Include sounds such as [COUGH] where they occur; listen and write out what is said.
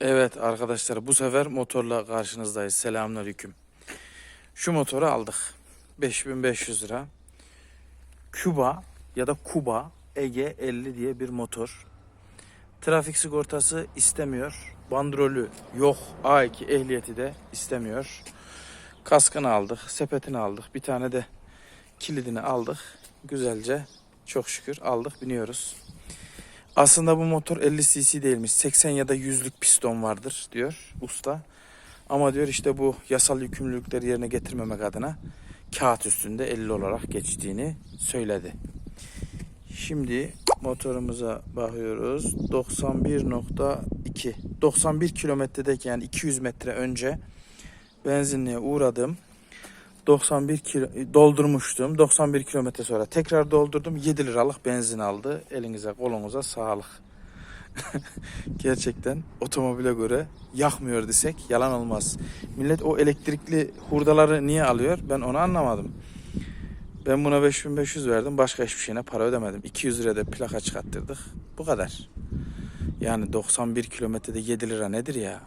Evet arkadaşlar bu sefer motorla karşınızdayız. Selamünaleyküm. Şu motoru aldık. 5500 lira. Küba ya da Kuba Ege 50 diye bir motor. Trafik sigortası istemiyor. Bandrolü yok. A2 ehliyeti de istemiyor. Kaskını aldık, sepetini aldık. Bir tane de kilidini aldık. Güzelce çok şükür aldık biniyoruz. Aslında bu motor 50 cc değilmiş. 80 ya da 100'lük piston vardır diyor usta. Ama diyor işte bu yasal yükümlülükleri yerine getirmemek adına kağıt üstünde 50 olarak geçtiğini söyledi. Şimdi motorumuza bakıyoruz. 91.2 91 kilometredeki yani 200 metre önce benzinliğe uğradım. 91 kilo, doldurmuştum. 91 kilometre sonra tekrar doldurdum. 7 liralık benzin aldı. Elinize kolunuza sağlık. [LAUGHS] Gerçekten otomobile göre yakmıyor desek yalan olmaz. Millet o elektrikli hurdaları niye alıyor? Ben onu anlamadım. Ben buna 5500 verdim. Başka hiçbir şeyine para ödemedim. 200 liraya da plaka çıkarttırdık. Bu kadar. Yani 91 kilometrede 7 lira nedir ya?